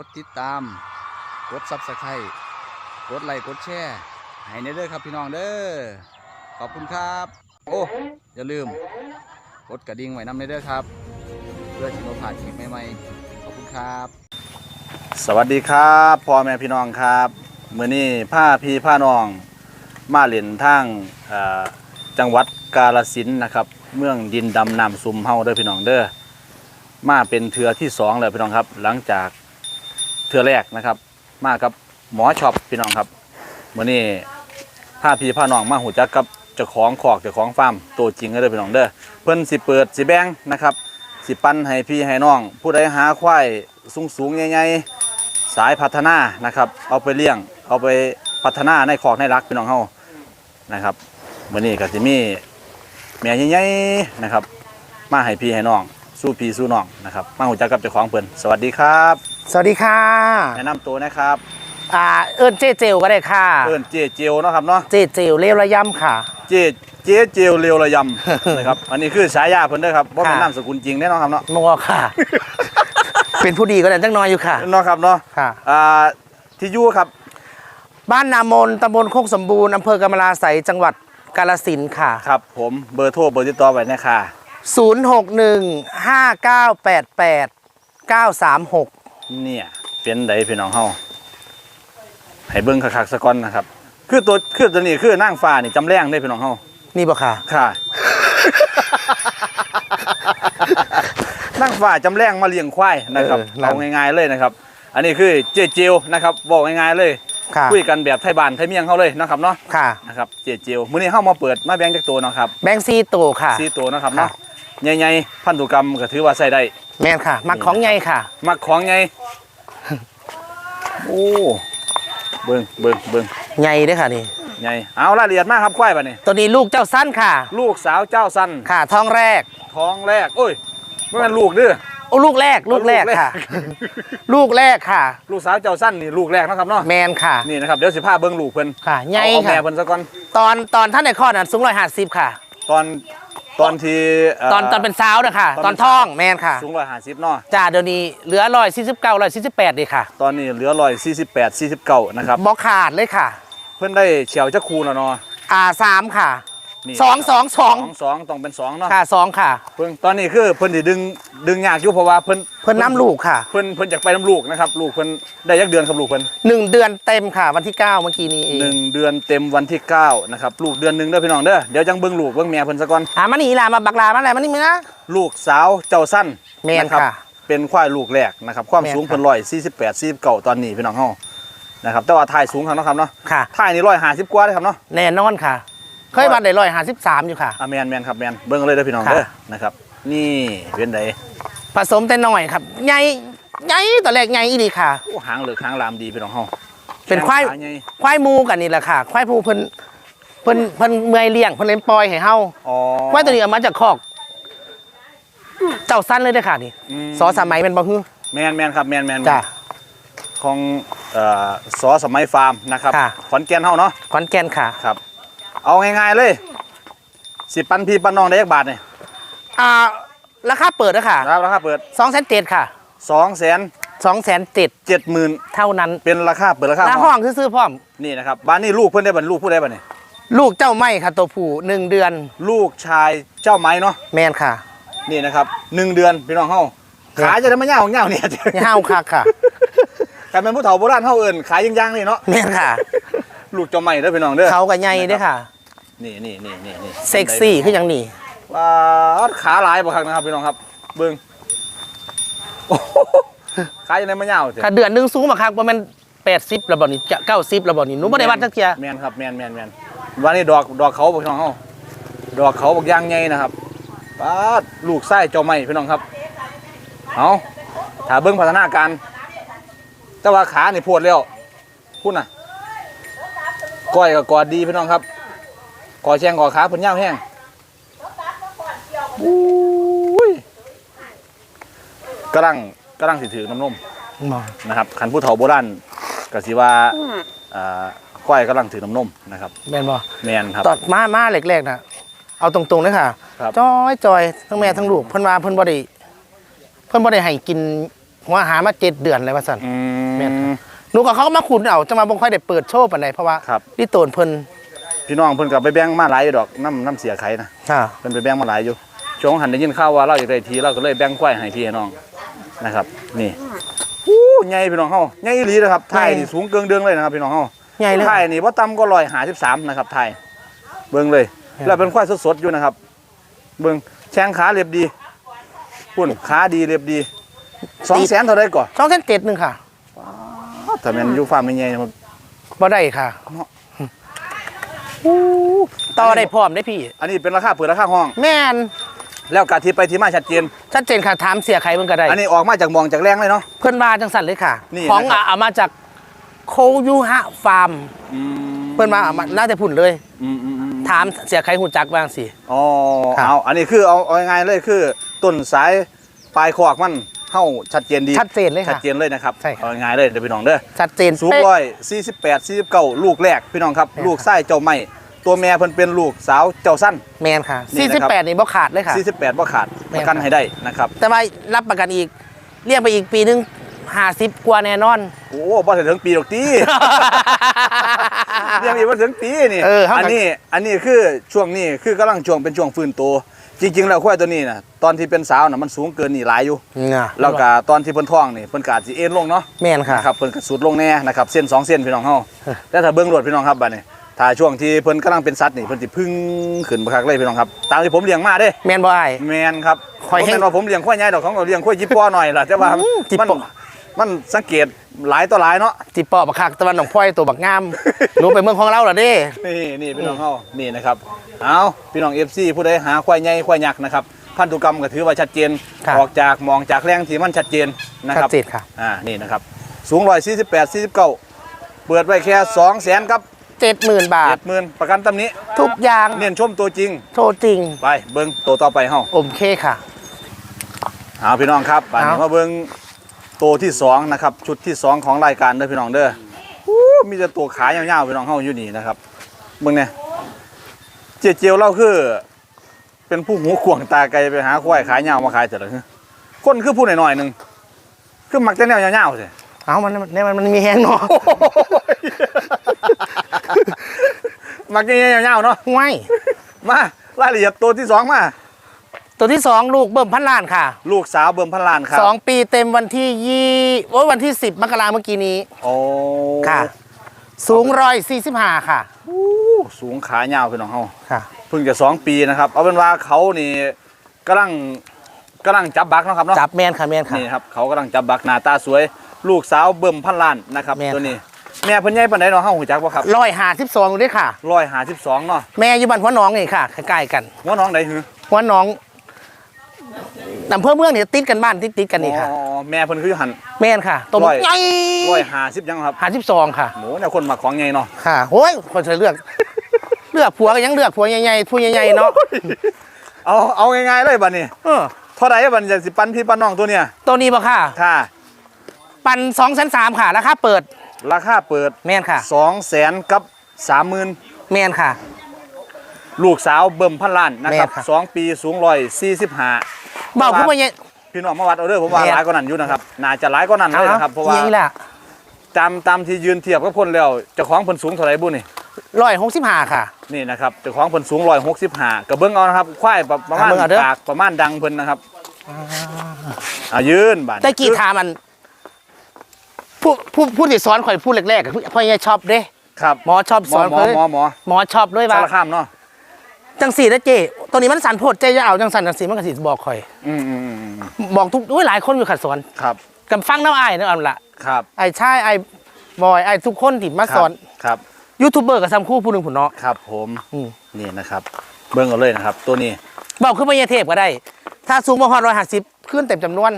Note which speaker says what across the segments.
Speaker 1: กดติดตาม กดซับสไครต์กดไลค์กดแชร์ให้ในเด้อครับพี่น้องเด้อขอบคุณครับ โอ้อย่าลืม กดกระดิ่งไว้นำในเด้อครับ เพื่อที่เราผ่านคลิปใหม่ๆขอบคุณครับ สวัสดีครับพ่อแม่พี่น้องครับเมื้อนี้ผ้าพีผ้าน้องมาเล่นทางจังหวัดกาฬสินนะครับ เมืองดินดำน้ำซุมเฮาเด้อพี่น้องเด้อมาเป็นเทือที่สองแล้วพี่น้องครับ หลังจาก เทือแรกนะครับ มากับหมอช็อปพี่น้องครับมื่อนี้พาพี่พาน้องมาหูจักกับเจ้าของขอกเจ้าของฟาร์มตัวจริงเลยพี่น้องเด้อเพิ่นสิเปิดสิแบงนะครับ สิปั้นให้พี่ให้น้อง ผู้ใดหาควายสูงสูงใหญ่ๆสายพัฒนานะครับ เอาไปเลี้ยง เอาไปพัฒนาในขอกในรักพี่น้องเฮานะครับมื่อนี้ก็สิมีแม่ใหญ่ๆนะครับ มาให้พี่ให้น้องสู้พี่สู้น้องนะครับ มาหูจักกับเจ้าของเพิ่นสวัสดีครับ
Speaker 2: สวัสดีค่ะ
Speaker 1: แนะนำตัวนะครับ
Speaker 2: อ่าเอิญเจเจลก็ได้ค่ะ
Speaker 1: เอิ้นเจเจียวเนาะครับเนาะ
Speaker 2: เจเจลเรียวระย่ำค่ะ
Speaker 1: เจเจเจียวเรียวระยำ นะครับอันนี้คือฉายาเพิ่นเด้อครับว่าเป็น
Speaker 2: ค่ะ
Speaker 1: นามสกุลจริงแน่นอนครับเนาะ
Speaker 2: นัวค่ะ เป็นผู้ดีก็ได้จังน้อยอยู่ค่ะ
Speaker 1: เนาะครับเนาะ
Speaker 2: ค่ะ
Speaker 1: อ่าที่อยู่ครับ
Speaker 2: บ้านนามนตำบลโคกสมบูรณ์อำเภอกำมะลาไสยจังหวัดกาฬสินธุ์ค่ะ
Speaker 1: ครับ ผมเบอร์โทรเบอร์ติดต่อไว้นะค่ะ
Speaker 2: 0615988936
Speaker 1: เนี่ย เป็นไดพี่น้องเฮาให้เบิ่งคักๆซะก่อนนะครับ คือตัวคือตัวนี้คือนางฟ้านี่จำแรงได้พี่น้องเฮา
Speaker 2: นี่บ่ค่ะ
Speaker 1: ค่ะนางฟ้าจำแรงมาเลี้ยงควายนะครับ
Speaker 2: เออนั่น
Speaker 1: เอาง่ายๆเลยนะครับ อันนี้คือเจเจียวนะครับบอกง่ายๆเลย
Speaker 2: ค่ะ
Speaker 1: คุยกันแบบไทยบ้านไทยเมียงเขาเลยนะครับเนาะ
Speaker 2: ค่ะ
Speaker 1: นะครับเจเจียวมื้อนี้เข้ามาเปิดมาแบ่งจากตัวเนาะครับ
Speaker 2: แบงค์ซีโตค่ะ
Speaker 1: สี่ตัวเนาะครับเนาะ
Speaker 2: ค่ะ
Speaker 1: ใหญ่ๆพันธุกรรมก็ถือว่าใส่ได้
Speaker 2: แม่นค่ะ มักของใหญ่ค่ะ
Speaker 1: มักของใหญ่โอ้เบิ่งเบิ่งเบิ่ง
Speaker 2: ใหญ่เด้วยค่ะนี่
Speaker 1: ใหญ่เอารายละเอียดมากครับควายบัดนี้
Speaker 2: ตัวนี้ลูกเจ้าสั้นค่ะ
Speaker 1: ลูกสาวเจ้าสั้น
Speaker 2: ค่ะ ท้องแรก
Speaker 1: ท้องแรกโอ้ยไม่แม่นลูกเด้อ
Speaker 2: โอ้ลูกแรกลูกแรก
Speaker 1: ลูกแรก
Speaker 2: ค่ะ ลูกแรกค่ะ
Speaker 1: ลูกสาวเจ้าสั้นนี่ลูกแรกเนาะครับเนาะ
Speaker 2: แมนค่ะ
Speaker 1: นี่นะครับเดี๋ยวสิพาเบิ่งลูกเพิ่น
Speaker 2: ค่ะใหญ่
Speaker 1: เอาเอา
Speaker 2: ค่ะ
Speaker 1: แม่เพิ่นซะก่อน
Speaker 2: ตอนตอนท่านในข้อนั้นสูงร้อยห้าสิบค่ะ
Speaker 1: ตอน ตอนที่เต
Speaker 2: อนตอนเป็นสาวนะคะ
Speaker 1: ตอน
Speaker 2: ต
Speaker 1: เป็
Speaker 2: อน
Speaker 1: น
Speaker 2: ท้อง
Speaker 1: สาว
Speaker 2: แมนค่ะ
Speaker 1: สูง150เนาะ
Speaker 2: จ้าเดี๋ยวนี้เหลือร้อยสี่สิบเก้าร้อยสี่สิบแปดเลยค่ะ
Speaker 1: ตอนนี้เหลือร้อยสี่สิบแปดสี่สิบเก้านะครับ
Speaker 2: บอขาดเลยค่ะ
Speaker 1: เพื่อนได้เฉียวจะคูแล้วเนาะ
Speaker 2: อ่าสามค่ะ
Speaker 1: นี่
Speaker 2: สองสองสอง
Speaker 1: สองสองต้องเป็นสองเนาะ
Speaker 2: ค่ะสองค่ะ
Speaker 1: เพิ่นตอนนี้คือเพิ่นสิดึงดึงยากอยู่เพราะว่าเพิ่น
Speaker 2: เพิ่นน้ำลูกค่ะ
Speaker 1: เพิ่นเพิ่นอยากไปน้ำลูกนะครับลูกเพิ่นได้ยักเดือนครับลูกเพิ่น
Speaker 2: หนึ่งเดือนเต็มค่ะ วันที่เก้าเมื่อกี้นี้เอง
Speaker 1: หนึ่งเดือนเต็มวันที่เก้านะครับลูกเดือนหนึ่งเด้อพี่น้องเด้อเดี๋ยวจังเบิ่งลูกเบิ่งแม่เพิ่นซะก่อน
Speaker 2: อ่ามานี่ลามาบักลามาอะไรมานี่มึงนะ
Speaker 1: ลูกสาวเจ้าสั้น
Speaker 2: แม่น
Speaker 1: รับ
Speaker 2: ค่ะ
Speaker 1: เป็นควายลูกแรกนะครับความ
Speaker 2: แม่น
Speaker 1: สูง
Speaker 2: ค่ะ
Speaker 1: เพิ่นร้อยสี่สิบแปดสี่สิบเก้าตอนนี้พี่น้องเฮานะครับแต่ว่าถ่ายสูงครับเนาะครับเนาะ
Speaker 2: ค่ะ
Speaker 1: ถ่ายนี่ร้อยห้าสิบกว่าเลยครับเนาะ
Speaker 2: แน่นอนค่ะ เคยวันได้ร้อยห้าสิบสามอยู่ค่ะ
Speaker 1: อะแมนแมนครับแมนเบิ่งเลยเด้อพี่น้อง
Speaker 2: ค่ะ
Speaker 1: เด้อนะครับ นี่เป็นได
Speaker 2: ผสมแต่น้อยครับใหญ่ใหญ่ตอนแรกใหญ่อีดีค่ะ
Speaker 1: โอ้หางเหลือกหางลามดีพี่น้องเฮา
Speaker 2: เป็นควาย
Speaker 1: แข้งขใหญ่
Speaker 2: ควายมูกันนี่แหละค่ะ ควายมูเพิ่นเพิ่นเพิ่นเมื่อยเลี้ยงเพิ่นเล่นปล่อยให้เฮา
Speaker 1: อ๋อ
Speaker 2: ควายตัวนี้เอามาจากคอก เจ้าสั้นเลยเด้อค่ะนี่
Speaker 1: ม
Speaker 2: สอสมัยเป็นบ่ฮือ
Speaker 1: แมนแมนครับแมนแมน
Speaker 2: จ้ะ
Speaker 1: ของเอ่อสอสมัยฟาร์มนะครับ
Speaker 2: ค่ะ
Speaker 1: ขอนแก่นเฮาเนาะ
Speaker 2: ขอนแก่นค่ะ
Speaker 1: ครับ เอาง่ายๆเลย สิปันพี่ปันน้องได้ยักบาทนี่
Speaker 2: อ่าราคาเปิดนะค่ะ
Speaker 1: ครับราคาเปิด
Speaker 2: สองแสนเจ็ดค่ะ
Speaker 1: 2 7 0 0 0
Speaker 2: สองแสนเจ็ด
Speaker 1: 0 0
Speaker 2: เท่านั้น
Speaker 1: เป็นราคาเปิดราคา
Speaker 2: หน้าห้องซื้อๆพร้อม
Speaker 1: นี่นะครับบ้านนี้ลูกเพิ่นได้บัดลูกผู้ได้บัดนี่
Speaker 2: ลูกเจ้าไม่ค่ะตัวผู้หนึ่งเดือน
Speaker 1: ลูกชายเจ้าไม้เนาะ
Speaker 2: แมนค่ะ
Speaker 1: นี่นะครับหนึ่งเดือนพี่น้องเฮาขาจะได้มาเหี่ยวเหี่ยวเนี่ย
Speaker 2: นี่ห้าวคักค่ะ
Speaker 1: การเป็นผู้เฒ่าโบราณเฮาเอิ้นขายยังยังๆนี่เนาะ
Speaker 2: แมนค่ะ
Speaker 1: ลูกเจ้าไม้เด้อพี่น้องเด้อ
Speaker 2: เขากับใหญ่เด้อค่ะ
Speaker 1: นี่นี่นี่นี่นี่
Speaker 2: เซ็กซี่คืออย่างนี้
Speaker 1: ว้าดขาหลายบ่ครับนะครับพี่น้องครับเบิ่งโอ้โหขายยังไงมันยาวสิ
Speaker 2: ค่ะเดือนหนึงสูงมาครับว่ามัน80ระบ่นี่จะ90ระบ่นี่หนูบ่ได้วัดจักเที่ย
Speaker 1: แมนครับแมนแมนแมนวันนี้ดอกดอกเขาบอกพี่น้องเฮาดอกเขาบอกยางไงนะครับป้าดลูกไส้เจ้าไม้พี่น้องครับเอาถ้าเบิ้งพัฒนาการแต่ว่าขานี่ปวดแล้วพูดน่ะ ก้อยกับกอดดีพี่น้องครับกอดแชงกอดขาเพิ่นยาวแห้งอุ้ยกระลังกระลังสิถือน้ำนม
Speaker 2: บ่
Speaker 1: นะครับคันผู้เฒ่าโบราณก็สิว่าอ่าก้อยกำลังถือน้ำนมนะครับ
Speaker 2: แม่นบ่
Speaker 1: แมนครับ
Speaker 2: ตอนมามาแรกๆน่ะเอาตรงๆเลยค่ะ
Speaker 1: ครับ
Speaker 2: จอยจอยทั้งแม่ทั้งลูกเพิ่นว่าเพิ่นบ่ได้เพิ่นบ่ได้ให้กินหัวอาหารมาเจ็ดเดือนเลยว่าซั่น
Speaker 1: อื
Speaker 2: แม่นครั
Speaker 1: ม
Speaker 2: บ หนูก็เขาก็มาขุนเอาจังมาบ่ค่อยได้เปิดโชว์ปานใดเพราะว่า
Speaker 1: ครับ
Speaker 2: ดิโตนเพิ่น
Speaker 1: พี่น้องเพิ่นก็ไปแบ่งมาหลายอยู่ดอกน้ำน้ำเสียไข่นะ
Speaker 2: ค่ะ
Speaker 1: เพิ่นไปแบ่งมาหลายอยู่ช่วงหันได้ยินข่าวว่าเราอยากได้ทีเราก็เลยแบ่งควายให้พี่ให้น้องนะครับ นี่อู้ใหญ่พี่น้องเฮาใหญ่อีหลีนะครับไทยนี่สูงเกิงเดืองเลยนะครับพี่น้องเฮา
Speaker 2: ใหญ่เลย
Speaker 1: ไทยนี่บ่ต่ำก็153นะครับไทยเบิ่งเลยแล้วเป็นควายสดๆอยู่นะครับ เบิ่งแข้งขาเรียบดีพุ่นขาดีเรียบดี200,000เท่าใดก่อน
Speaker 2: ช่องเส้นเจ็ดหนึงค่ะ
Speaker 1: ถ้าแม่นอยู่ฟาร์มใหญ่ๆมัน
Speaker 2: บ่ได้ค่ะ
Speaker 1: เนาะ
Speaker 2: ต่อได้พร้อมได้พี่
Speaker 1: อันนี้เป็นราคาเปิดราคาห้อง
Speaker 2: แม่น
Speaker 1: แล้วกะที่ไปที่มาชัดเจน
Speaker 2: ชัดเจนค่ะถามเสียใครเพิ่นก็ได้
Speaker 1: อันนี้ออกมาจากหมองจากแรงเลยเนาะ
Speaker 2: เพิ่นว่าจังสั่นเลยค่ะ
Speaker 1: นี่
Speaker 2: ของ
Speaker 1: นะครับ
Speaker 2: อะเอามาจากโคยูฮะฟาร์มเพิ่นมาเอามาน่าจะพุ่นเลย
Speaker 1: อืมอืมอืม
Speaker 2: ถามเสียใครหูจักบ้างสิ
Speaker 1: อ๋อ
Speaker 2: ครับ
Speaker 1: เอาอันนี้คือเอาเอาง่ายๆเลยคือต้นสายปลายขอกมัน เข้าชัดเจนดี
Speaker 2: ชัดเจนเลย
Speaker 1: ชัด
Speaker 2: ค่ะ
Speaker 1: เจนเลยนะครับ
Speaker 2: ใช่ครับ
Speaker 1: เอาง่ายๆเลยเดี๋ยวพี่น้องเด้อ
Speaker 2: ชัดเจน
Speaker 1: สูง
Speaker 2: เป๊ะ
Speaker 1: ร้อยสี่สิบแปดสี่สิบเก้าลูกแรกพี่น้องครับ
Speaker 2: ใช่ครับ
Speaker 1: ลูกไส้เจ้าไม่ตัวแม่เพิ่นเป็นลูกสาวเจ้าสั้น
Speaker 2: แมนค่ะ
Speaker 1: นี่นะครับ
Speaker 2: 48 นี่บ่ขาดเลยค่ะ
Speaker 1: สี่สิบแปดบ่ขาด
Speaker 2: แม่
Speaker 1: ป
Speaker 2: น
Speaker 1: ระกัน
Speaker 2: ครับ
Speaker 1: ให้ได้นะครับ
Speaker 2: แต่ว่ารับประกันอีก เรียกไปอีกปีนึง50กว่าแน่นอน
Speaker 1: โอ้บ่ถึงปีหรอกตี ยังมีบ่ถึงปีนี่
Speaker 2: เออเท่ากับ
Speaker 1: อันนี้อันนี้คือช่วงนี้คือกำลังช่วงเป็นช่วงฟื้นตัว จริงๆแล้วควายตัวนี้นะตอนที่เป็นสาวน่ะมันสูงเกินนี่หลายอยู่
Speaker 2: น่ะ
Speaker 1: แล้วก็ตอนที่เพิ่นท้องนี่เพิ่นก็อาจสิเอ็นลงเนาะ
Speaker 2: แม่นค่ะ
Speaker 1: นะครับเพิ่นก็สุดลงแน่นะครับเส้นสองเส้นพี่น้องเฮาแต่ถ้าเบิ่งรวดพี่น้องครับบัดนี้ถ้าช่วงที่เพิ่นกำลังเป็นสัตว์นี่เพิ่นสิพึ่งขึ้นบักคักเลยพี่น้องครับ ตามที่ผมเลี้ยงมาเด้
Speaker 2: แม่นบ่อ้าย
Speaker 1: แมนครับ
Speaker 2: ข่อย
Speaker 1: ผม
Speaker 2: ให้
Speaker 1: เป็นว่าผมเลี้ยงควายใหญ่ดอกของเราเลี้ยงควายจิปปอหน่อยล่ะแต่ว่า
Speaker 2: อืมจิป
Speaker 1: มัน
Speaker 2: ปอ
Speaker 1: มันสังเกต หลายต่อหลายเนาะ
Speaker 2: ติปอบักคักตะวันหนองพลอยตัวบักงามหนูไปเมืองของเราเหรอเด้
Speaker 1: นี่นี่พี่น้องเฮานี่นะครับเอาพี่น้อง FC ผู้ใดหาควายใหญ่ควายยักษ์นะครับพันธุกรรมก็ถือว่าชัดเจน
Speaker 2: ครับ
Speaker 1: ออกจากมองจากแรงที่มันชัดเจนนะ
Speaker 2: ชั
Speaker 1: ค
Speaker 2: ด
Speaker 1: รับ
Speaker 2: เจนค่ะ
Speaker 1: อ่านี่นะครับสูง148 49เปิดไว้แค่2แสนครับ
Speaker 2: 70,000บาท
Speaker 1: 70,000ประกันตำหนี้
Speaker 2: ทุกอย่าง
Speaker 1: เน้นชมตัวจริง
Speaker 2: โทษจริง
Speaker 1: ไปเบิ่งตัวต่อไปเฮา
Speaker 2: โอเคค่ะ
Speaker 1: เอาพี่น้องครับบัดนี้
Speaker 2: เอา
Speaker 1: มาเบิ่ง ตัวที่สองนะครับ ชุดที่สองของรายการเด้อพี่น้องเด้ออู้มีแต่ตัวขายาวๆพี่น้องเฮาอยู่นี่นะครับเบิ่งเนี่ยเจียเจียวเราคือ เป็นผู้หูขวางตาไกลไปหาควายขายยาวมาขายแต่ละคนคือผู้หน่อยๆหนึงคือมักแต่แนวยาวๆสิ
Speaker 2: เอามันมันมันมันมีแฮงเนาะ
Speaker 1: มักแต่แนวยาวๆเนาะ
Speaker 2: ห่วย
Speaker 1: มารายละเอียดตัวที่สองมา
Speaker 2: ตัวที่สองลูกเบิ่มพันล้านค่ะ
Speaker 1: ลูกสาวเบิ่มพันล้านครับ
Speaker 2: สองปีเต็มวันที่ยี่โอ้ยวันที่สิบมกราเมื่อกี้นี้
Speaker 1: โอ้
Speaker 2: ค่ะ สูงร้อยสี่สิบห้าค่ะ
Speaker 1: อู้สูงขายาวพี่น้องเฮา
Speaker 2: ค่ะ
Speaker 1: เพิ่งจะสองปีนะครับ เอาเป็นว่าเขานี่กำลังกำลังจับบักเนาะครับเนาะ
Speaker 2: จับแมนค่ะแมนค่ะ
Speaker 1: นี่ครับเขากำลังจับบักหน้าตาสวย ลูกสาวเบิ่มพันล้านนะครับ
Speaker 2: แม่น
Speaker 1: ตัวนี้แม่เพิ่นใหญ่ปานใดเนาะเฮาหูจักบ่ครับ
Speaker 2: ร้อยห้าสิบสองด้วยค่ะ
Speaker 1: ร้อยหาสิบสองเนาะ
Speaker 2: แม่อยู่บ้านหัวหน้องนี่ค่ะใกล้ๆกัน
Speaker 1: หัวน้องใดหือ
Speaker 2: หัวหน้อง อำเภอเมืองนี่ติดกันบ้านติดติดๆกันนี่ค่ะ
Speaker 1: อ๋อแม่เพิ่นคืออยู่หัน
Speaker 2: แมนค่ะตัว
Speaker 1: ร้อย
Speaker 2: ใหญ่
Speaker 1: ร้อยหาสิบยังครับ
Speaker 2: ห้าสิบสองค่ะ
Speaker 1: โหเนี่ยคนมาของใหญ่เนาะ
Speaker 2: ค่ะโอ้ยคนจะเลือก เลือกผัวก็ยังเลือกผัวใหญ่ๆผัวใหญ่ๆเนาะ
Speaker 1: เอาเอาง่ายๆเลยบัดนี้
Speaker 2: เออ
Speaker 1: เท่าไหร่บัดนี้จะสิปันพี่ปันน้องตัวเนี้ย
Speaker 2: ตัวนี้บ่ค่ะ
Speaker 1: ค่ะ
Speaker 2: ปันสองแสนสามค่ะราคาเปิด
Speaker 1: ราคาเปิด
Speaker 2: แมนค่ะ
Speaker 1: 2แสนกับ30,000
Speaker 2: แมนค่ะ
Speaker 1: ลูกสาวเบิ่มพันล้านนะครับ
Speaker 2: แม่ครับ
Speaker 1: สองปีสูงร้อยสี่สิบห้า
Speaker 2: เบาผู้ใหญ่
Speaker 1: พี่น้องมาวัดเอาเด้อผมว่า
Speaker 2: แม่
Speaker 1: หลายกว่านั้นอยู่นะครับน่าจะหลายกว่านั้นเลยนะครับเพราะว่า
Speaker 2: นี่แหละ
Speaker 1: ตามตามที่ยืนเทียบกับคนแล้วเจ้าของเพิ่นสูงเท่าไหร่บุนี่
Speaker 2: ร้อยหกสิบห้าค่ะ
Speaker 1: นี่นะครับเจ้าของเพิ่นสูงร้อยหกสิบห้ากระเบื้องเอานะครับควายประประมาณ
Speaker 2: อ่าเบิ่งเอาเด้อ
Speaker 1: ปากประมาณดังเพิ่นนะครับอ่ายืนบาด
Speaker 2: แต่กี่ถามมันผู้ผู้ผู้ที่สอนข่อยพูดแรกๆกับพ่อใหญ่ชอบเด้
Speaker 1: ครับ
Speaker 2: หมอชอบ
Speaker 1: หม
Speaker 2: ส
Speaker 1: อ
Speaker 2: อน
Speaker 1: หมอ
Speaker 2: ข่อย
Speaker 1: หมอหมอ
Speaker 2: หมอชอบด้วย
Speaker 1: สา
Speaker 2: ว่า
Speaker 1: รคามเนาะ
Speaker 2: จังสี่นะเจ้ตัวนี้มันสันโพดเจ้จะเอาจังสันจังสี่มันก็สิบอกข่อย
Speaker 1: อืมอืมอืมอืม
Speaker 2: บอกทุกโอ้ยหลายคนอยู่ขัดสอน
Speaker 1: ครับ
Speaker 2: กับฟังน้ำไอ้ายนั่นเอาละ
Speaker 1: ครับ
Speaker 2: ไอ้ชายไอ้บอยไอ้ทุกคนที่มาสอน
Speaker 1: ครับ
Speaker 2: ยูทูบเบอร์กับซัมคู่ผู้หนึ่งผู้เนาะ
Speaker 1: ครับผม
Speaker 2: อืม
Speaker 1: นี่นะครับ เบิ้งเอาเลยนะครับ ตัวนี้
Speaker 2: บอกขึ้นมาเยเทพก็ได้ ถ้าสูงมาฮอดร้อยห้าสิบขึ้นเต็มจำนวน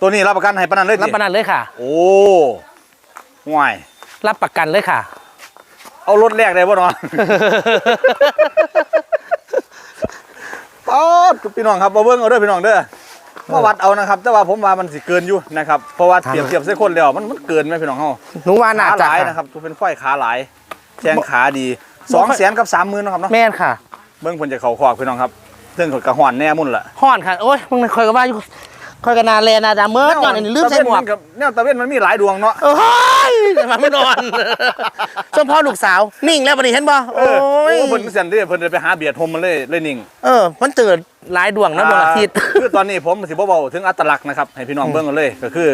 Speaker 1: ตัวนี้รับประกันให้ปานนันเลย
Speaker 2: รับ
Speaker 1: ดิ
Speaker 2: ประกันเลยค่ะ
Speaker 1: โอ้ห่วย
Speaker 2: รับประกันเลยค่ะ
Speaker 1: เอารถแรกได้บ่เนาะป๊อดพี่น้องครับมาเบิ้งเอาเด้อพี่น้องเด้อมาวัดเอานะครับ แต่ว่าผมว่ามันสิเกินอยู่นะครับเพราะว่า
Speaker 2: ครับ
Speaker 1: เปรียบเทียบใส่คนแล้วมันมันเกินไหมพี่น้องเฮา
Speaker 2: หนูว่าน่า
Speaker 1: ขาห
Speaker 2: จะ
Speaker 1: ลาย
Speaker 2: ค่ะ
Speaker 1: นะครับตัวเป็นควายขาหลายแข้งขาดี
Speaker 2: บ่
Speaker 1: สอง
Speaker 2: ค่อย
Speaker 1: แสนกับสามหมื่นนาะครับเนาะ
Speaker 2: แม่นค่ะ
Speaker 1: เบิ้งเพิ่นจะเข้าคอกพี่น้องครับเรื่องของกระหอนแน่มุ่นล่ะ
Speaker 2: ห่อนค่ะโอ้ยมึงคอยกับว่าอยู่คอยกับนาแลนาดาเมิร์ดก่อนอันนี้ลืมใส่หมวก
Speaker 1: ตะเนนกับแนวตะเวนมันมีหลายดวงเนาะ
Speaker 2: โอ้ยมาไม่นอนชมพ่อลูกสาว นิ่งแล้วบันนี้เห็นบ่
Speaker 1: เอ
Speaker 2: โอ้
Speaker 1: อยโอ้เพิ่นเสียนเด้เพิ่นเลยไปหาเบียดโฮมมันเลยเลยนิ่ง
Speaker 2: เออ มันเจอหลายดวงนะดวงอาทิตย์
Speaker 1: คือตอนนี้ผมสิบ่เบาถึงอัตลักษณ์นะครับให้พี่น้องเบิ่งกันเลย ก็คือ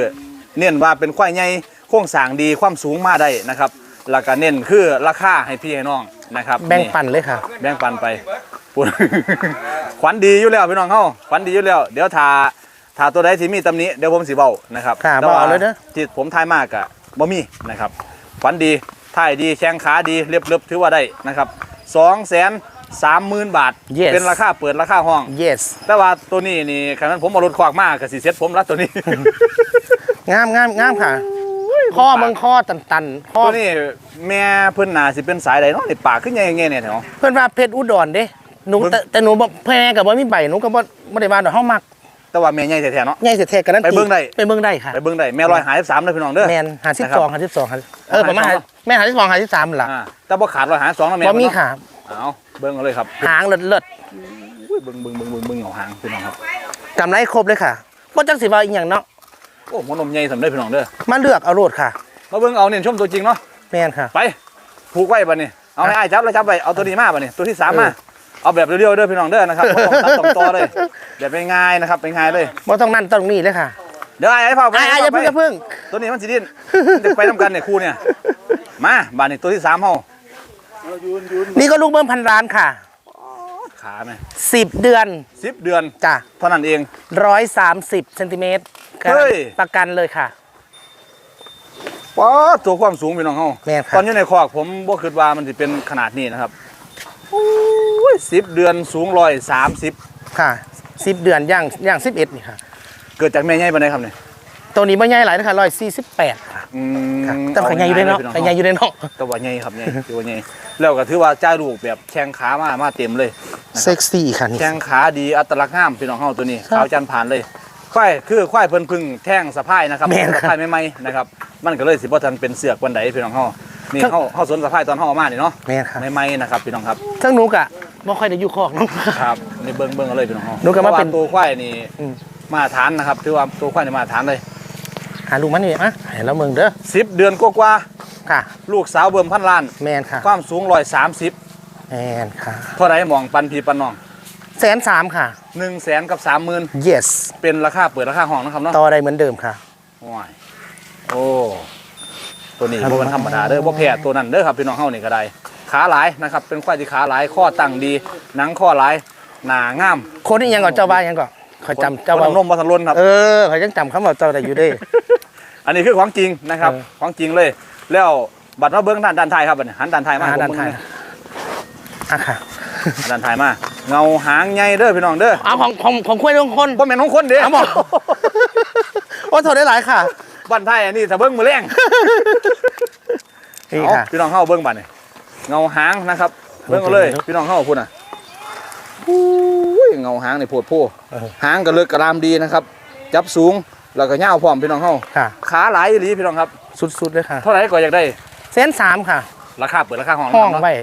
Speaker 1: เน้นว่าเป็นควายใหญ่โครงสร้างดีความสูงมาได้นะครับแล้วก็เน้นคือราคาให้พี่ให้น้องนะครับ
Speaker 2: แบ่งปันเลยค่ะ
Speaker 1: แบ่งปันไปพูดขวัญดีอยู่แล้วพี่น้องเฮาขวัญดีอยู่แล้ว เดี๋ยวถ้าถ้าตัวใดที่มีตำหนี้เดี๋ยวผมสิเว้านะครับ
Speaker 2: ค่ะ
Speaker 1: แต่ว่า
Speaker 2: เว้าเลยเด้อ
Speaker 1: ที่ผมทายมากอะ บ่มีนะครับขวัญดีท่ายดีแข้งขาดีเรียบเรียบถือว่าได้นะครับ2 3 0 0 0 0บาท
Speaker 2: Yes
Speaker 1: เป็นราคาเปิดราคาห้อง
Speaker 2: yes
Speaker 1: แต่ว่าตัวนี้นี่ขณะผมเอารถขวากมากกับสีเซ็ตผมรัดตัวนี้
Speaker 2: งามงามงามค่ะข้อมึงข้อตันตันๆข้อ
Speaker 1: ตัวนี้แม่เพิ่นน่าสิเป็นสายใดเนาะนี่ปากขึ้นใหญ่ๆเนี่ยเนาะ
Speaker 2: เพื่อนว่าเพชรอุดรเด้หนู
Speaker 1: เบิ่ง
Speaker 2: แต่แต่หนูบอกแพงกับว่ามีใบหนูก็บ่บ่ได้มาดอกเฮามัก
Speaker 1: แต่ว่าแม่ใหญ่แท้ๆเนาะ
Speaker 2: ใหญ่เสียแท้กันนั้น
Speaker 1: ไปเบิ่งได้
Speaker 2: ไปเบิ่งได้ค่ะ
Speaker 1: ไปเบิ่งได้แม่ร้อยหายสามเลยพี่น้องเด้อ
Speaker 2: แมนหาสิบ
Speaker 1: นะครับ
Speaker 2: สองหาสิบสองเออประมาณ
Speaker 1: หาสิบสอง
Speaker 2: แม่หาสิบสองหาสิบสามล่ะ
Speaker 1: อ่าแต่บ่ขาดร้อยหายสองนะแม่
Speaker 2: บ่มี
Speaker 1: เนา
Speaker 2: ค่ะ
Speaker 1: เอาเบิ่งเอาเลยครับ
Speaker 2: หางเลิศเลิศ
Speaker 1: อุ้ยเบิ่งเบิ่งเบิ่งเบิ่งเบิ่งเอาหางพี่น้องครับ
Speaker 2: กำไรครบเลยค่ะบ่จักสิว่าอีหยังเนาะ
Speaker 1: โอ้หัวนมใหญ่สำเร็จพี่น้องเด้อ
Speaker 2: มาเลือกเอาโลดค่ะ
Speaker 1: มาเบิ่งเอาเนี่ยชมตัวจริงเนาะ
Speaker 2: แม่นค่ะ
Speaker 1: ไปผูกไว้บัดนี้ เอาให้อ้ายจับแล้วจับไว้เอาตัวนี้มาบัดนี้ตัวที่สามมา
Speaker 2: เออ
Speaker 1: เอาแบบเรียวๆเด้อพี่น้องเด้อนะครับบ่ต้องตัดต้องต่อเลยแบบง่ายๆนะครับง่ายๆเลย
Speaker 2: บ่ต้องนั่นต้องนี่เลยค่ะ
Speaker 1: เดี๋ยวไอ้ไอ้เผาไป
Speaker 2: ไอ้ไอ้อย่า
Speaker 1: ไป
Speaker 2: เพิ่งอย่าเพิ่ง
Speaker 1: ตัวนี้มันสิดิ้นมันจะไปทำกันเนี่ยคู่เนี่ย มาบานนี้ตัวที่สามเฮา
Speaker 2: นี่ก็ลูกเบิ้มพันล้านค่ะ
Speaker 1: ขาไหม
Speaker 2: 10เดือน
Speaker 1: สิบเดือน
Speaker 2: จ้ะ
Speaker 1: เท่านั้นเอง
Speaker 2: 130เซนติเมตร
Speaker 1: เฮ้ย
Speaker 2: ประกันเลยค่ะ
Speaker 1: ว้าตัวความสูงพี่น้องเฮา
Speaker 2: แม่นครับ
Speaker 1: ตอนอยู่ในคอกผมบ่คิดว่ามันสิเป็นขนาดนี้นะครับโอ้ ยสิบเดือนสูงร้อยสามสิบ
Speaker 2: ค่ะ10เดือนย่างย่าง11นี่ค่ะ
Speaker 1: เกิดจากแม่ใหญ่ปานใดครับเนี่ย
Speaker 2: ตัวนี้บ่ใหญ่หลายนะคะ148ค่ะ
Speaker 1: อืม
Speaker 2: ค่ะแต่ขยายอยู่ในเนาะขยายอยู่ในเนาะ
Speaker 1: แต่ว่าใหญ่ครับใหญ่ถือว่าใหญ่แล้วก็ถือว่าจ่ายลูกแบบแข้งขามามาเต็มเลย
Speaker 2: เซ็กซี่ค่ะนี่
Speaker 1: แข้งขาดีอัตลักษณ์งามพี่น้องเฮาตัวนี้
Speaker 2: ครับ
Speaker 1: ขาวจันทร์ผ่านเลยควายคือควายเพิ่นพึ่งแท่งสะพายนะครับ
Speaker 2: แม่นครับ
Speaker 1: สะพายใหม่ๆนะครับมันก็เลยสิบ่ทันเป็นเสือกวันใดพี่น้องเฮานี่
Speaker 2: ครับ
Speaker 1: เฮาเฮาสนสะพายตอนเฮาเอามานี่เนาะ
Speaker 2: แม่นค่ะ
Speaker 1: ใหม่ๆนะครับพี่น้องครับ
Speaker 2: ทั้งหนูกะ บ่ค่อยได้อยู่คอกเนาะ
Speaker 1: ครับนี่เบิ่งเบิ่งเอาเลยพี่น้องเฮา
Speaker 2: หนูก็มาเป็น
Speaker 1: พระตัวควายนี่
Speaker 2: อืม
Speaker 1: มาตรฐานนะครับถือว่าตัวควายนี่มาตรฐานเลย
Speaker 2: หาลูกมันนี่มาให้เราเมืองเด้อ
Speaker 1: 10เดือนกว่า
Speaker 2: ค่ะ
Speaker 1: ๆลูกสาวเบิ่มพันล้าน
Speaker 2: แมนค่ะ
Speaker 1: ความสูง130
Speaker 2: แมนค่ะ
Speaker 1: เท่าไหร่มองปันพี่ปันน้อง
Speaker 2: แสนสามค่ะ
Speaker 1: 1แสนกับ30,000
Speaker 2: yes
Speaker 1: เป็นราคาเปิดราคาห้องนะครับเนาะ
Speaker 2: ต่อได้เหมือนเดิมค่ะ
Speaker 1: ว้ายโอ้ ตัวนี้บ่เป็นธรรมดาเด้อบ่แพ้ตัวนั้นเด้อครับพี่น้องเฮานี่ก็ได้ ขาหลายนะครับ เป็นควายที่ขาหลายข้อตั้งดี หนังข้อหลายหน้างาม
Speaker 2: คนนี้ยังก่อนเจ้าบ้านยังก่อนคอยจำเจ้า
Speaker 1: คน
Speaker 2: บ้าน
Speaker 1: นมบ่ทันล้นครับ
Speaker 2: เออคอยยังจำคำว่าเจ้าได้อยู่เด้
Speaker 1: อันนี้คือของจริงนะครับ
Speaker 2: เออ
Speaker 1: ของจริงเลย แล้วบัตรมาเบิ่งด้านด้านท้ายครับบัดนี้หันด้านท้ายมา
Speaker 2: อ่า
Speaker 1: ให้ผม
Speaker 2: ด้านท้าย
Speaker 1: เบิ่ง
Speaker 2: อะค่ะ
Speaker 1: ด้านท้ายมาเงาหางใหญ่เด้อพี่น้องเด้อ
Speaker 2: เอาของของของคุยทุกคน
Speaker 1: บ่แม่นของคนเด้
Speaker 2: เอาหมดโอ้โทษได้หลายค่ะ
Speaker 1: บ้านท้ายอันนี้ถ้าเบิ่งมื้อแรง
Speaker 2: นี่
Speaker 1: เอา
Speaker 2: ค่ะ
Speaker 1: พี่น้องเฮาเบิ่งบัดนี้ เงาหางนะครับเบิ่งเอาเลย พี่น้องเฮาพุ่นน่ะอุ้ยเงาหางนี่โพดโพ
Speaker 2: เออ
Speaker 1: หางก็เลิกกระลามดีนะครับ จับสูงแล้วก็ยาวพร้อมพี่น้องเฮา
Speaker 2: ค่ะ
Speaker 1: ขาหลายอีหลีพี่น้องครับ
Speaker 2: สุดๆเลยค่ะ
Speaker 1: เท่าไหร่ก็อยากได้
Speaker 2: แสนสามค่ะ
Speaker 1: ราคาเปิดราคาห้อง
Speaker 2: ห้อง
Speaker 1: นะครับ
Speaker 2: ไว้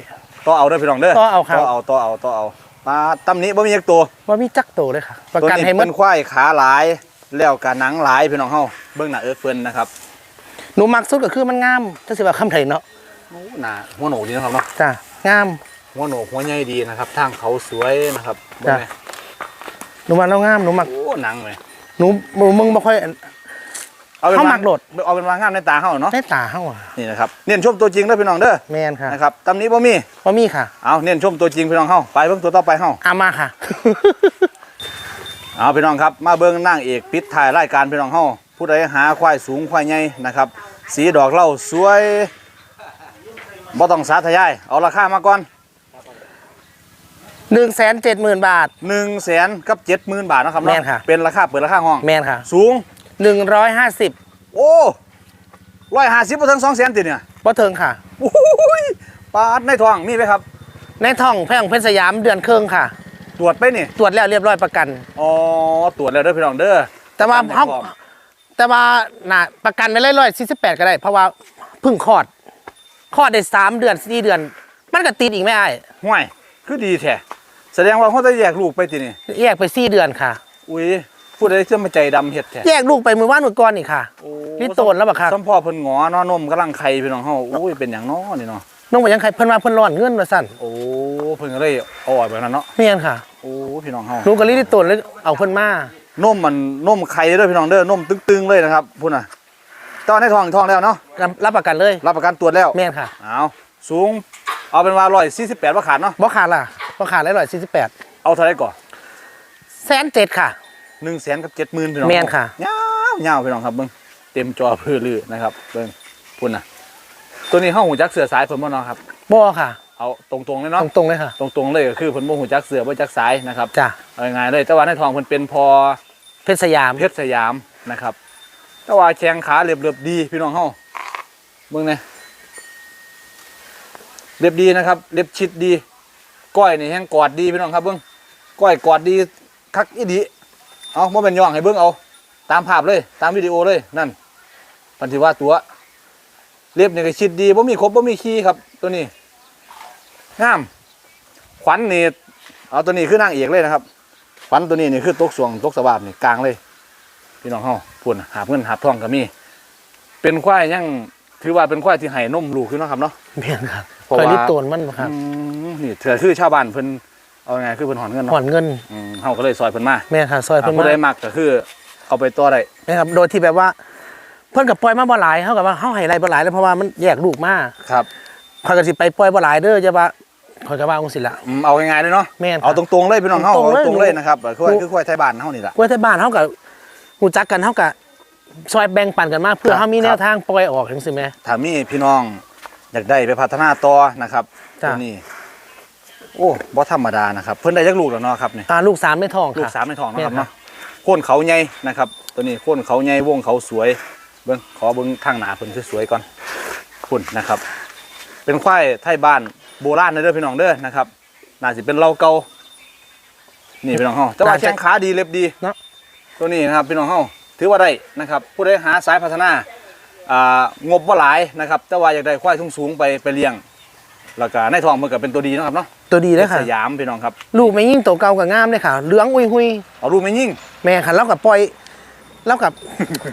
Speaker 1: ต่อเอาเด้อพี่น้องเด้อ
Speaker 2: ต่อเอาครับ
Speaker 1: ต่อเอาต่อเอาต่อเอามาตำนี้บ่มียักตัว
Speaker 2: ว่ามีจักโตเลยค่ะ ประ
Speaker 1: ตัว
Speaker 2: กัน
Speaker 1: นี้
Speaker 2: ให้หม
Speaker 1: เป็
Speaker 2: ด
Speaker 1: นควายขาหลายแล้วก็หนังหลายพี่น้องเฮาเบิ่งหน้าเอิ้กเพิ่นนะครับ
Speaker 2: หนูมักสุดก็คือมันงามถ้าสิว่าคำไทยเนาะ
Speaker 1: โอ้ หน้าหัวโหนกดีนะครับเนาะ
Speaker 2: จ้ะงาม
Speaker 1: หัวโหนกหัวใหญ่ดีนะครับ ทางเขาสวยนะครับเบิ่ง
Speaker 2: จ้ะ
Speaker 1: ไหม
Speaker 2: หนูมักแล้วงามหนูมัก
Speaker 1: โอ้หนังเลย
Speaker 2: หนูหนูมึงบ่ค่อย
Speaker 1: เอาเป็น
Speaker 2: เข้า
Speaker 1: ว่า
Speaker 2: มักโหลด
Speaker 1: เอาเป็นว่างามในตาเฮาเนาะ
Speaker 2: ได้ตาเฮาอะ
Speaker 1: นี่นะครับเน้นชมตัวจริงเด้อพี่น้องเด้อ
Speaker 2: แมนค่ะ
Speaker 1: นะครับตำนี้บ่มี
Speaker 2: ว่ามีค่ะ
Speaker 1: เอาเน้นชมตัวจริงพี่น้องเฮาไปเบิ่งตัวต่อไปเฮา
Speaker 2: อามาค่ะ
Speaker 1: เอาพี่น้องครับมาเบิ่งนางเอกปิดถ่ายรายการพี่น้องเฮาผู้ผู้ใดหาควายสูงควายใหญ่นะครับ สีดอกเหล่าสวย บ่ต้องสาธยาย เอาราคามาก่อน
Speaker 2: หนึ่งแสนเจ็ดหมื่นบาท
Speaker 1: 1 0 0 0 0แสนกับ70,000บาทเนาะครับ
Speaker 2: แม่
Speaker 1: เนาะ
Speaker 2: นค่ะ
Speaker 1: เป็นราคาเปิดราคาห้อง
Speaker 2: แมนค่ะ
Speaker 1: สูง
Speaker 2: หนึ่งร้อยห้าสิบ
Speaker 1: โอ้ร้อยห้าสิบถึงสองแสนติเนี่ย
Speaker 2: บ่เทิงค่ะ
Speaker 1: โอ้ยปาดในท้องมีไหมครับ
Speaker 2: ในท่องแพร่งเพชรสยามเดือนครึ่งค่ะ
Speaker 1: ตรวจไปนี่
Speaker 2: ตรวจแล้วเรียบร้อยประกัน
Speaker 1: อ๋อ ตรวจแล้วเด้อพี่น้องเด้อ
Speaker 2: แต่ว่า
Speaker 1: ประกัน
Speaker 2: เขา
Speaker 1: ในท้อง
Speaker 2: แต่ว่าน่ะประกันไปเรื่อยๆสี่สิบแปดก็ได้ เพราะว่าเพิ่งคลอด คลอดได้สามเดือนสี่เดือน มันก็ติดอีกไม่ได้
Speaker 1: ห่วย คือดีแท้แสดงว่าเขาจะแยกลูกไปตินี่
Speaker 2: แยกไปสี่เดือนค่ะ
Speaker 1: อุ้ยพูดได้จะมาใจดำเฮ็ดแท้
Speaker 2: แยกลูกไปมือว่านมือก้อนอีกค่ะ
Speaker 1: โอ้
Speaker 2: นี่โตนแล้วบักครับ
Speaker 1: สัมพ่อเพิ่นหงอเนาะนมกำลังไข่พี่น้องเฮาอุ้ยเป็นหยังน้อนี่เนาะ
Speaker 2: น้องบอกยังใครเพิ่นว่าเพิ่นร้อนเงินมาสั่น
Speaker 1: โอ้เพิ่นก็เลยเอาออกแบบนั้นเนาะ
Speaker 2: เมียนค่ะ
Speaker 1: โอ้พี่น้องเฮา
Speaker 2: หนูก็รีบตนแล้วเอาเพิ่นมา น
Speaker 1: มมันนมไข่เด้อพี่น้องเด้อนมตึงๆเลยนะครับพุ่นน่ะ ตอนในท้องท้องแล้วเนาะ
Speaker 2: รับรับประกันเลย
Speaker 1: รับประกันตรวจแล้ว
Speaker 2: เมียนค่ะ
Speaker 1: เอาสูง เอาเป็นว่า148บ่ขาดเนาะ
Speaker 2: บ่ขาดล่ะบ่ขาดเลยร้อยสี่สิบแปด
Speaker 1: เอาเท่าไหร่ก่อน
Speaker 2: แสนเจ็ดค่ะ
Speaker 1: หนึ่งแสนกับเจ็ดหมื่นพี่น้อง
Speaker 2: แม่นค่ะ
Speaker 1: ยาวยาวพี่น้องครับเบิ้งเต็มจอพื้นลือนะครับเบิ้งพุ่นนะตัวนี้ห้องหูจักเสือสายเพิ่นบ่เนาะครับ
Speaker 2: บ่ค่ะ
Speaker 1: เอาตรงๆเลยเนาะ
Speaker 2: ตรงๆเลยค่ะ
Speaker 1: ตรงๆเลยก็คือเพิ่นบ่หูจักเสือบ่จักสายนะครับ
Speaker 2: จ้ะ
Speaker 1: เอาง่ายๆเลยแต่ว่าในทองเพิ่นเป็นพอ
Speaker 2: เพชรสยาม
Speaker 1: เพชรสยามนะครับ แต่ว่าแข้งขาเรียบๆดีพี่น้องเฮาเบิ่งแหน่เรียบดีนะครับ เรียบชิดดี ก้อยนี่แห้งกอดดีพี่น้องครับเบิ่งก้อยกอดดีคักอีดีเอาบ่เป็นย่องให้เบิ่งเอา ตามภาพเลย ตามวิดีโอเลยนั่นพันธิว่าตัว เรียบเนี่ก็ชิดดีบ่มีครบบ่มีขี้ครับ ตัวนี้งามขวัญนี่เอาตัวนี้คือนางเอกเลยนะครับขวัญตัวนี้นี่คือตกสวงตกสวาบนี่กลางเลย พี่น้องเฮาพูดน่ะหาบเงินหาบทองก็มี เป็นควายยังถือว่าเป็นควายที่ให้นมลูกขึ้นเนาะครับเนาะ
Speaker 2: เมียนครับ
Speaker 1: เพราะ
Speaker 2: คอย
Speaker 1: ว่า
Speaker 2: รีบตนมันบ่ครับ
Speaker 1: อืมนี่เถื่อคือชาวบ้านเพิ่นเอาไงคือเพิ่นหอนเงิน
Speaker 2: ผ่อ
Speaker 1: เนาะ
Speaker 2: นเงิน
Speaker 1: อืมเฮาก็เลยซอยเพิ่นมา
Speaker 2: แม่นค่ะซอย
Speaker 1: ถ้า
Speaker 2: เพิ่น
Speaker 1: ผู้
Speaker 2: มา
Speaker 1: ใดมักก็คือ เอาไปตัวได้
Speaker 2: นะครับ โดยที่แบบว่า เพิ่นกับปล่อยมาบ่หลายเฮากับว่าเฮาให้ไรบ่หลายแล้วเพราะว่ามันแยกลูกมา
Speaker 1: ครับ
Speaker 2: ข่อยก็สิไปปล่อยบ่หลายเด้อจะว่าข่อยก็ว่าจังซี่ล่ะ
Speaker 1: อืมเอาง่ายๆเลยเนาะ
Speaker 2: แม่นครับ
Speaker 1: เอาตรงๆเลยพี่น้องเฮา
Speaker 2: ตรงๆเลย
Speaker 1: เอาตรงเลยนะครับคือ
Speaker 2: ดู
Speaker 1: คือควายไทยบ้านเฮานี่แหละ
Speaker 2: กล้วยที่บ้านเฮากับ ฮู้จักกันเฮากับซอยแบ่งปันกันมาเพื่อ
Speaker 1: ครับ
Speaker 2: เฮามี
Speaker 1: ค
Speaker 2: แน
Speaker 1: รั
Speaker 2: ว
Speaker 1: บ
Speaker 2: ทางปล่อยออกจังซี่แหม
Speaker 1: ถ้ามีพี่น้องอยากได้ไปพัฒนาต่อนะครับ
Speaker 2: จ้ะ
Speaker 1: ตัวนี้โอ้บ่ธรรมดานะครับ เพิ่นได้จักลูกแล้วเนาะครับนี่
Speaker 2: อ่าลูกสามในท้อง
Speaker 1: ลูก
Speaker 2: ค่ะ
Speaker 1: สามในท้องเนาะครับ
Speaker 2: แม่นครับ
Speaker 1: เนาะโค่นเขาใหญ่นะครับ ตัวนี้โค่นเขาใหญ่วงเขาสวยเบิ่งขอเบิ่งทางหน้าเพิ่นสวยๆก่อนคุณนะครับ เป็นควายไทยบ้านโบราณเด้อพี่น้องเด้อนะครับน่าสิเป็นเราเก่านี่พี่น้องเฮาแต่ว่าแข้งขาดีเล็บดี
Speaker 2: เนาะ
Speaker 1: ตัวนี้นะครับพี่น้องเฮาถือว่าได้นะครับ ผู้ใดหาสายพัฒนาอ่างบว่าหลายนะครับ แต่ว่าอยากได้ควายสูงๆไปไปเลี้ยงแล้วก็ในท้องมันก็เป็นตัวดีเนาะครับเนาะ
Speaker 2: ตัวดีเลยค่ะ
Speaker 1: สยามพี่น้องครับ
Speaker 2: ลูกไม่ยิ่งตัวเก่ากับงามเลยค่ะ เหลืองอุยหุย
Speaker 1: เอารูปไม่ยิ่ง
Speaker 2: แม่ค่ะแล้วกับปล่อยแล้วกับ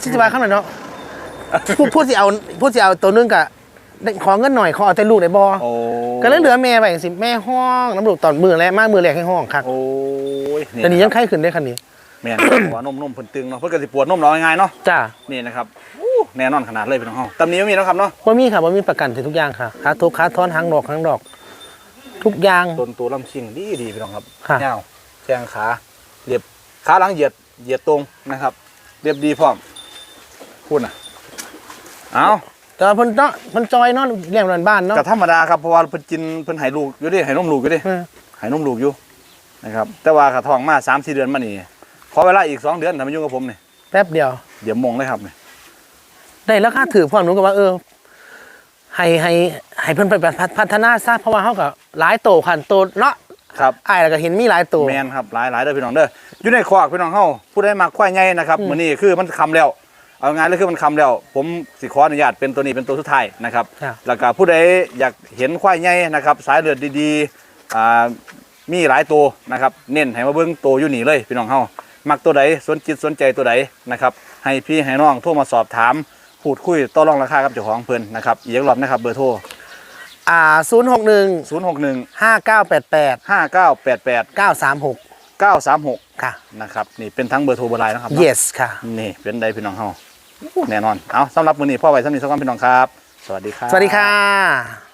Speaker 2: ชิจิบาข้างหน่อยเนาะพูดพูดสิเอาพูดสิเอาตัวนึงกะได้ขอเงินหน่อยขอเอาแต่ลูกได้บ่
Speaker 1: โอ้
Speaker 2: ก็เลยเหลือแม่ไปจังซี่แม่ห้องน้ำลูกตอนมือแรกมากมือแรกให้ห้องครับ
Speaker 1: โอ้ย
Speaker 2: แต่นี้ยังไข้ขึ้นได้คันนี้
Speaker 1: แม่นเพราะว่านมนมเพิ่นตึงเนาะเพิ่นก็สิปวดนมเราง่ายๆเนาะ
Speaker 2: จ้า
Speaker 1: นี่นะครับอู้แน่นอนขนาดเลยพี่น้องเฮาตำนี้ไม่มีเนาะครับเนาะ
Speaker 2: ว่ามีค่ะว่ามีประกันถึงทุกอย่างค่ะขาทุกขาท้อนหางดอกหางดอก ทุกอย่าง
Speaker 1: ต้นตัวลำชิงดีดีพี่น้องครับ
Speaker 2: ค่ะ
Speaker 1: ยาวแข้งขาเรียบขาหลังเหยียดเหยียดตรงนะครับ เรียบดีพร้อมพูดน่ะเอา
Speaker 2: แต่ว่าเพิ่นเนาะเพิ่นจอยเนาะเลี้ยงบ้านๆเนาะ
Speaker 1: ก็ธรรมดาครับเพราะว่าเพิ่นกินเพิ่นให้ลูกอยู่ดิให้นมลูกอยู่ดิ
Speaker 2: เออ
Speaker 1: ให้นมลูกอยู่นะครับ แต่ว่าขาท้องมา3-4เดือนมานี่ ขอเวลาอีกสองเดือนถ้ามายุ่งกับผมนี่
Speaker 2: แป๊บเดียว
Speaker 1: เดี๋ยวมงเลยครับนี่
Speaker 2: ได้แล้วค่าถือความรู้ก็ว่า เออให้ให้ให้เพิ่นไปพัฒนาซะเพราะว่าเฮาก็หลายโตคันโตเนาะ
Speaker 1: ครับ
Speaker 2: อ้ายแล้วก็เห็นมีหลายโต
Speaker 1: แมนครับหลายหลายเด้อพี่น้องเด้ออยู่ในคอกพี่น้องเฮาผู้ใดมักควายใหญ่นะครับ
Speaker 2: อืม
Speaker 1: มื้อนี้คือมันคำแล้ว เอางานเลยคือมันคำแล้ว ผมสิขออนุญาตเป็นตัวนี้เป็นตัวสุดท้ายนะครับ
Speaker 2: ครับ
Speaker 1: แล้วก็ผู้ใดอยากเห็นควายใหญ่นะครับ สายเลือดดีๆอ่ามีหลายตัวนะครับ เน้นให้มาเบิ่งตัวอยู่นี่เลยพี่น้องเฮา มักตัวใดสนจิตสนใจตัวใดนะครับให้พี่ให้น้องโทรมาสอบถามพูดคุยต่อรองราคากับเจ้าของเพิ่นนะครับอีกรอบนะครับเบอร์โทร
Speaker 2: อ่า061
Speaker 1: 061
Speaker 2: 5988
Speaker 1: 5988
Speaker 2: 936
Speaker 1: 936
Speaker 2: ค่ะ
Speaker 1: นะครับนี่เป็นทั้งเบอร์โทรเบอร์ไลน์นะครับ
Speaker 2: yes ค่ะ
Speaker 1: นี่เป็นใดพี่น้องเฮาแน่นอนเอาสำหรับมื้อนี้พ่อไว้สำนี้สักวันพี่น้องครับ สวัสดีครับ
Speaker 2: สวัสดีค่ะ